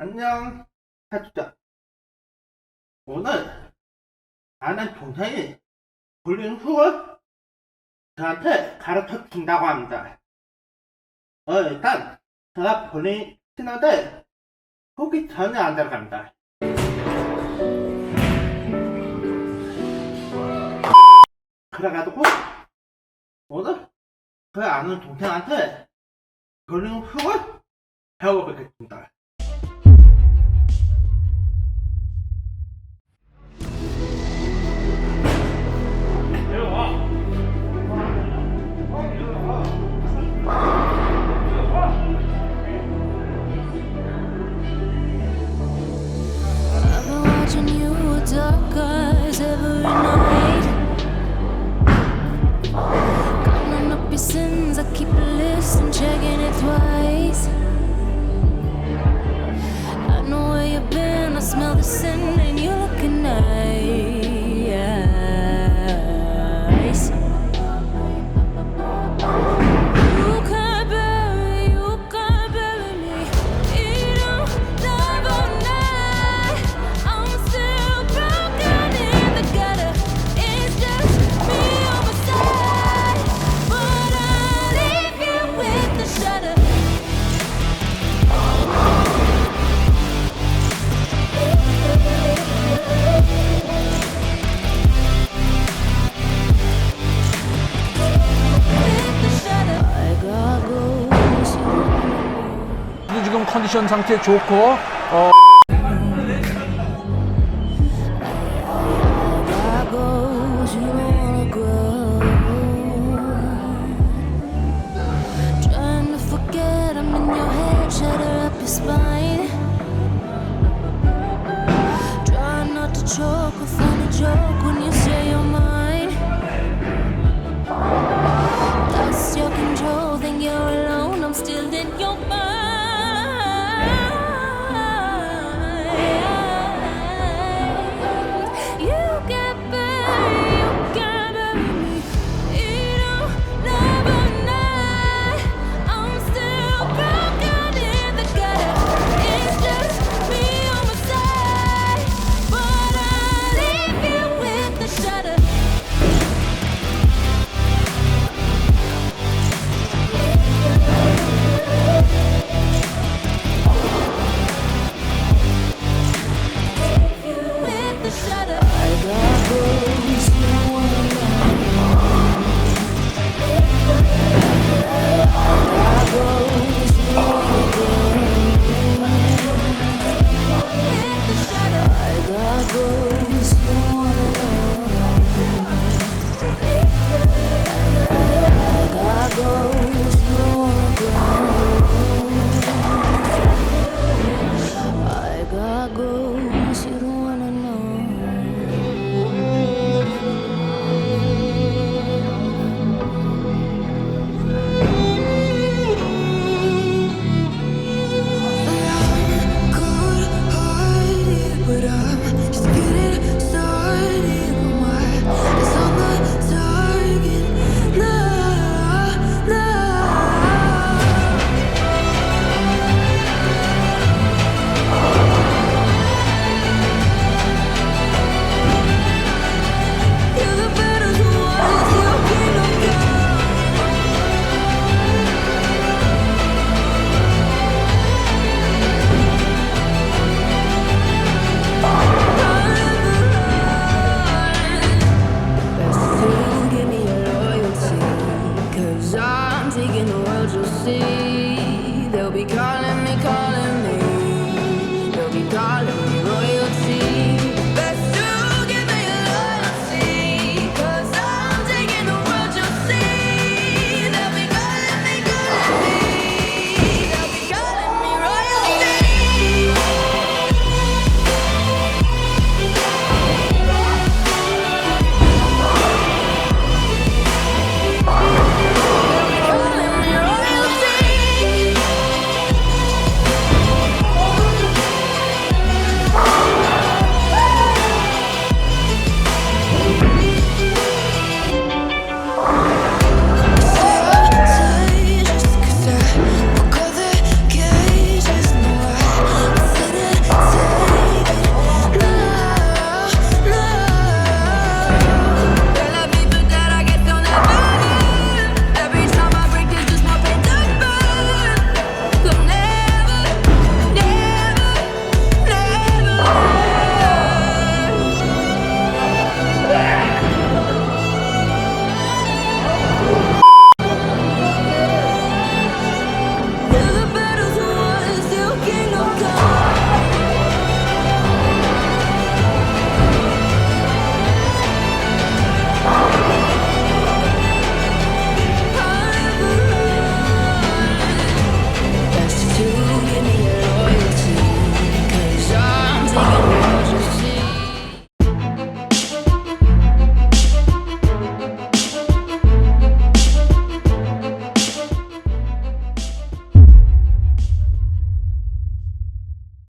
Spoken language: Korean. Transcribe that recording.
안녕, 하주자. 오늘 아는 동생이 불린 훅을 저한테 가르쳐 준다고 합니다. 어, 일단 제가 본인 신호대 훅이 전혀 안 들어갑니다. 그래가지고 오늘 그 아는 동생한테 불린 훅을 배워보겠습니다. Checking it twice. I know where you've been, I smell the sin, and you're looking nice. 컨디션 상태 좋고 어, I goes, you wanna